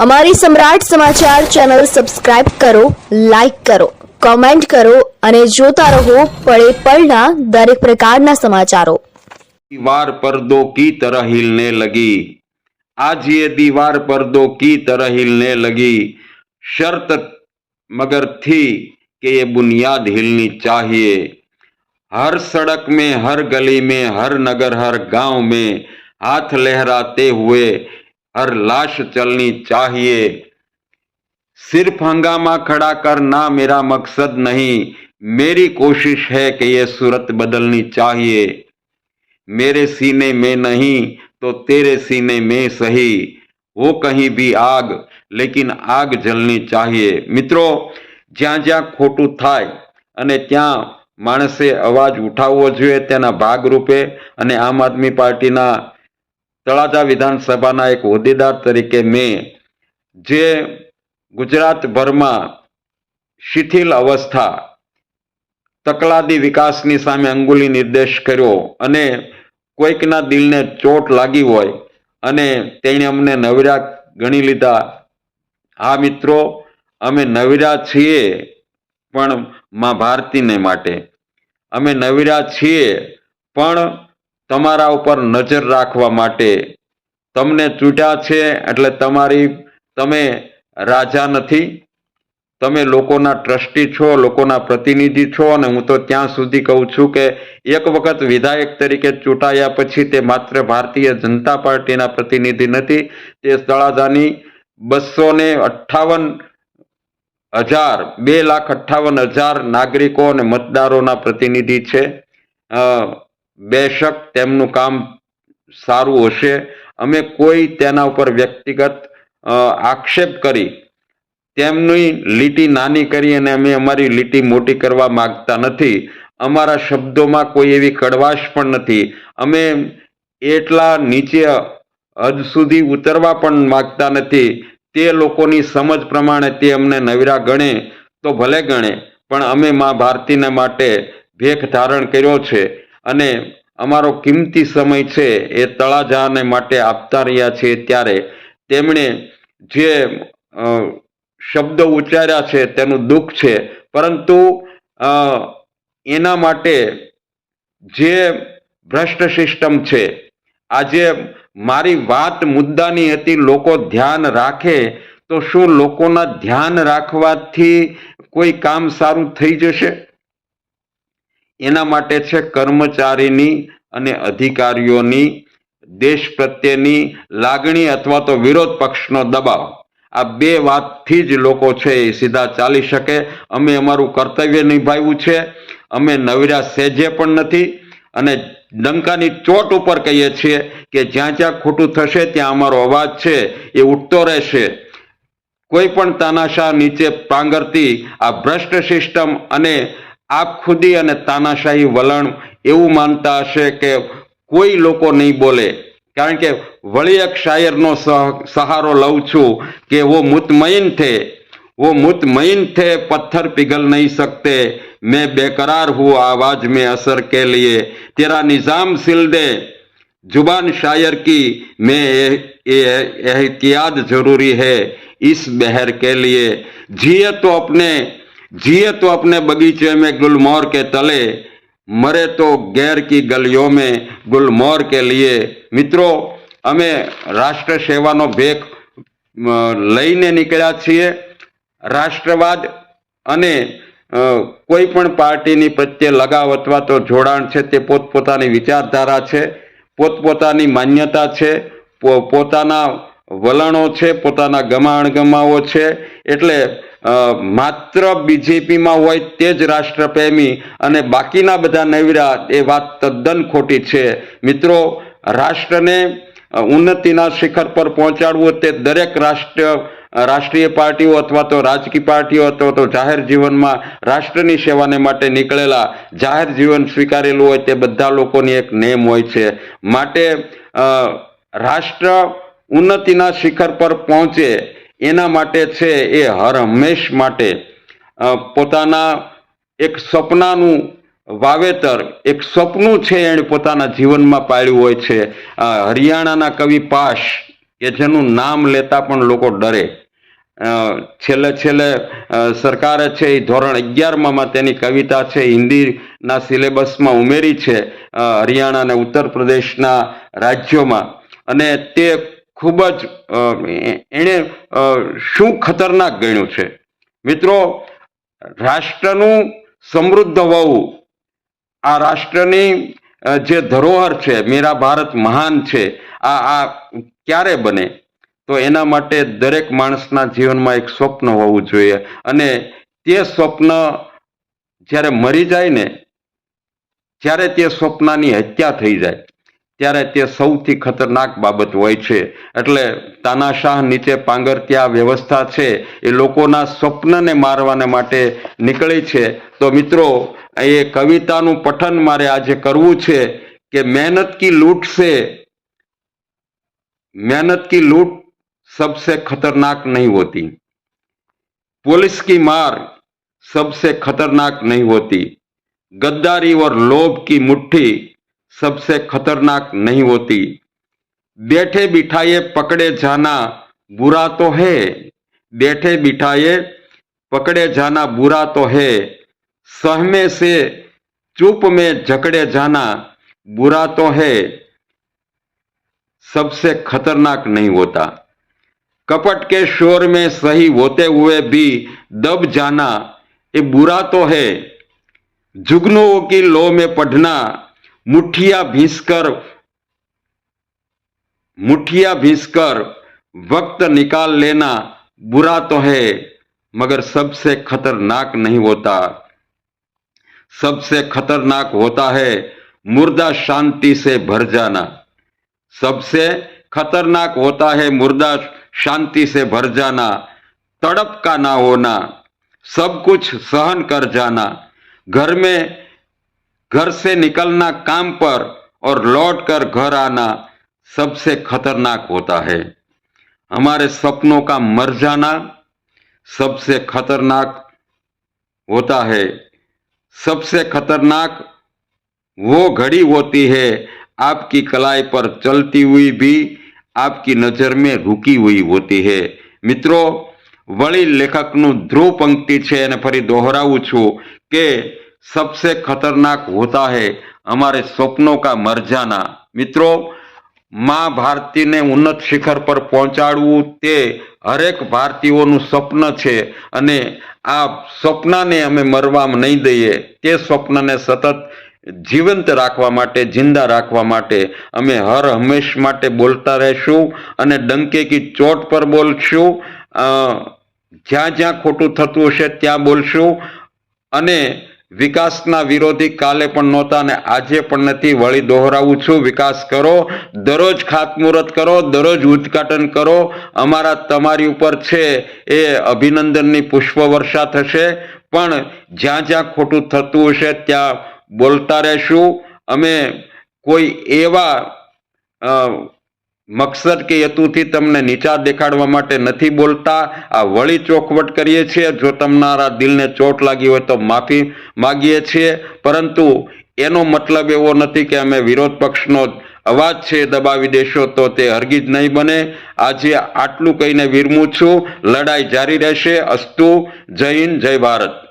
અમારી Samrat Samachar channel subscribe કરો like કરો કોમેન્ટ કરો અને જોતા રહો પળે પળના દરેક પ્રકારના સમાચારો दीवार पर्दों की तरह हिलने लगी आज ये दीवार पर्दों की तरह हिलने लगी शर्त मगर थी कि ये बुनियाद हिलनी चाहिए हर सड़क में हर गली में हर नगर हर गांव में हाथ लहराते हुए हर लाश चलनी चाहिए सिर्फ हंगामा खड़ा करना मेरा मकसद नहीं मेरी कोशिश है कि ये सूरत बदलनी चाहिए मेरे सीने में नहीं तो तेरे सीने में सही वो कहीं भी आग लेकिन आग जलनी चाहिए મિત્રો જ્યાં જ્યાં ખોટું થાય અને ત્યાં માણસે અવાજ ઉઠાવવો જોઈએ તેના ભાગરૂપે અને આમ આદમી પાર્ટીના તળાજા વિધાનસભાના એક હોદ્દેદાર તરીકે મેં જે ગુજરાતભરમાં શિથિલ અવસ્થા, તકલાદી વિકાસની સામે અંગુલી નિર્દેશ કર્યો અને કોઈકના દિલને ચોટ લાગી હોય અને તેણે અમને નવરા ગણી લીધા. હા મિત્રો, અમે નવરા છીએ પણ મા ભારતીને માટે. અમે નવરા છીએ પણ તમારા ઉપર નજર રાખવા માટે તમને ચૂંટ્યા છે એટલે તમારી, તમે રાજા નથી. તમે લોકોના ટ્રસ્ટી છો, લોકોના પ્રતિનિધિ છો અને હું તો ત્યાં સુધી કહું છું કે એક વખત વિધાયક તરીકે ચૂંટાયા પછી તે માત્ર ભારતીય જનતા પાર્ટીના પ્રતિનિધિ નથી, તે તળાજાની બસો ને અઠ્ઠાવન હજાર, બે લાખ અઠ્ઠાવન હજાર નાગરિકો અને મતદારોના પ્રતિનિધિ છે. બેશક તેમનું કામ સારું હશે. અમે કોઈ તેના ઉપર વ્યક્તિગત આક્ષેપ કરી તેમની લીટી નાની કરી અને અમે અમારી લીટી મોટી કરવા માગતા નથી. અમારા શબ્દોમાં કોઈ એવી કડવાશ પણ નથી. અમે એટલા નીચે હદ સુધી ઉતરવા પણ માંગતા નથી. તે લોકોની સમજ પ્રમાણે તે અમને નવીરા ગણે તો ભલે ગણે, પણ અમે મા ભારતીને માટે ભેખ ધારણ કર્યો છે. અને અમારો કિંમતી સમય છે એ તળાજાને માટે આપતા રહ્યા છીએ ત્યારે તેમણે જે શબ્દ ઉચ્ચાર્યા છે તેનું દુઃખ છે. પરંતુ એના માટે જે ભ્રષ્ટ સિસ્ટમ છે, આજે મારી વાત મુદ્દાની હતી, લોકો ધ્યાન રાખે, તો શું લોકોના ધ્યાન રાખવાથી કોઈ કામ સારું થઈ જશે? એના માટે છે કર્મચારીની અને અધિકારીઓની, દેશ પ્રત્યેની લાગણી અથવા તો વિરોધ પક્ષનો દબાવ. આ બે વાતથી જ લોકો છે એ સીધા ચાલી શકે. અમે અમારું કર્તવ્ય નિભાવ્યું છે. અમે નવીરા સેજે પણ નથી અને ડંકાની ચોટ ઉપર કહીએ છીએ કે જ્યાં જ્યાં ખોટું થશે ત્યાં અમારો અવાજ છે એ ઉઠતો રહેશે. કોઈ પણ તાનાશાહ નીચે પાંગરતી આ ભ્રષ્ટ સિસ્ટમ અને આપખુદી અને તાનાશાહી વલણ એવું માનતા હશે કે કોઈ લોકો નહીં બોલે કારણ કે વળી એક શાયરનો સહ- સહારો લઉં છું કે वो मुतमईन थे वो मुतमईन थे पत्थर पिघल नहीं सकते मैं बेकरार हूँ आवाज में असर के लिए तेरा निजाम सिल दे जुबान शायर की में ए- ए- एहतियात जरूरी है इस बहर के लिए जिए तो अपने जिए तो अपने बगीचे में गुलमोहर के तले मरे तो गैर की गलियों में गुलमोहर के लिए મિત્રો અમે રાષ્ટ્ર સેવાનો ભેખ અ, લઈને નીકળ્યા છીએ રાષ્ટ્રવાદ અને અ, કોઈ પણ પાર્ટીની પ્રત્યે લગાવ અથવા તો જોડાણ છે તે પોતપોતાની વિચારધારા છે પોતપોતાની માન્યતા છે પો- પોતાના વલણો છે, પોતાના ગમા ગમાવો છે, એટલે માત્ર બીજેપીમાં હોય તે જ રાષ્ટ્રપ્રેમી અને બાકીના બધા નવીરા એ વાત તદ્દન ખોટી છે. મિત્રો, રાષ્ટ્રને ઉન્નતિના શિખર પર પહોંચાડવું તે દરેક રાષ્ટ્ર રાષ્ટ્રીય પાર્ટીઓ અથવા તો રાજકીય પાર્ટીઓ અથવા તો જાહેર જીવનમાં રાષ્ટ્રની સેવાને માટે નીકળેલા જાહેર જીવન સ્વીકારેલું હોય તે બધા લોકોની એક નેમ હોય છે. માટે રાષ્ટ્ર ઉન્નતિના શિખર પર પહોંચે એના માટે છે એ હર હંમેશ માટે. પોતાના એક સપનાનું વાવેતર, એક સપનું છે એણે પોતાના જીવનમાં પાળ્યું હોય છે. હરિયાણાના કવિ પાશ, કે જેનું નામ લેતા પણ લોકો ડરે. છેલ્લે છેલ્લે સરકારે છે એ ધોરણ અગિયારમાં તેની કવિતા છે, હિન્દીના સિલેબસમાં ઉમેરી છે હરિયાણા અને ઉત્તર પ્રદેશના રાજ્યોમાં. અને તે ખૂબ જ એણે શું ખતરનાક ગણ્યું છે? મિત્રો, રાષ્ટ્રનું સમૃદ્ધ હોવું, આ રાષ્ટ્રની જે ધરોહર છે, મેરા ભારત મહાન છે, આ આ ક્યારે બને? તો એના માટે દરેક માણસના જીવનમાં એક સ્વપ્ન હોવું જોઈએ. અને તે સ્વપ્ન જ્યારે મરી જાય ને જ્યારે તે સ્વપ્નની હત્યા થઈ જાય. ત્યારે તે સૌથી ખતરનાક બાબત હોય છે એટલે તાનાશાહ નીચે પાંગરત્યા વ્યવસ્થા છે એ લોકોના સ્વપ્નને મારવાને માટે નીકળી છે તો મિત્રો એ કવિતાનું પઠન મારે આજે કરવું છે કે મહેનત કી લૂંટ से मेहनत की लूट सबसे खतरनाक नहीं होती पुलिस की मार सबसे खतरनाक नहीं होती गद्दारी और लोभ की मुट्ठी सबसे खतरनाक नहीं होती। बैठे बिठाए पकड़े जाना बुरा तो है। बैठे बिठाए पकड़े जाना बुरा तो है। सहमे से चुप में जकड़े जाना बुरा तो है। सबसे खतरनाक नहीं होता। कपट के शोर में सही होते हुए भी दब जाना, ये बुरा तो है। जुगनुओं की लो में पढ़ना मुठिया भींसकर मुठिया भींसकर वक्त निकाल लेना बुरा तो है, मगर सबसे खतरनाक नहीं होता। सबसे खतरनाक होता है मुर्दा शांति से भर जाना। सबसे खतरनाक होता है मुर्दा शांति से भर जाना, तड़प का ना होना, सब कुछ सहन कर जाना। घर में घर से निकलना काम पर और लौट कर घर आना सबसे खतरनाक होता है हमारे सपनों का मर जाना सबसे खतरनाक होता है सबसे खतरनाक वो घड़ी होती है आपकी कलाई पर चलती हुई भी आपकी नजर में रुकी हुई होती है મિત્રો વળી લેખકનું ધ્રુવ પંક્તિ છે અને ફરી દોહરાવું છું કે સબસે ખતરનાક હોતા હૈ અમારે સ્વપ્નો કા મર જાના મિત્રો મા ભારતીને ઉન્નત શિખર પર પહોંચાડવું તે હરેક ભારતીયોનું સ્વપ્ન છે અને આ સ્વપ્નને અમે મરવામાં નહીં દઈએ તે સ્વપ્નને સતત જીવંત રાખવા માટે જિંદા રાખવા માટે અમે હર હંમેશ માટે બોલતા રહેશું અને ડંકે કી ચોટ પર બોલશું જ્યાં જ્યાં ખોટું થતું હશે ત્યાં બોલશું અને વિકાસના વિરોધી કાલે પણ નહોતા અને આજે પણ નથી. વળી દોહરાવું છું. વિકાસ કરો. દરરોજ ખાતમુહૂર્ત કરો. દરરોજ ઉદ્ઘાટન કરો. અમારા તમારી ઉપર છે એ અભિનંદનની પુષ્પવર્ષા થશે. પણ જ્યાં જ્યાં ખોટું થતું હશે ત્યાં બોલતા રહેશું. અમે કોઈ એવા મકસદ કે હેતુથી તમને નીચા દેખાડવા માટે નથી બોલતા. આ વળી ચોખવટ કરીએ છીએ. જો તમારા દિલને ચોટ લાગી હોય તો માફી માગીએ છીએ. પરંતુ એનો મતલબ એવો નથી કે અમે વિરોધ પક્ષનો અવાજ છે દબાવી દેશો તો તે હરગીજ નહીં બને. આજે આટલું કહીને વિરમું છું. લડાઈ જારી રહેશે. અસ્તુ. જય હિન્દ, જય ભારત.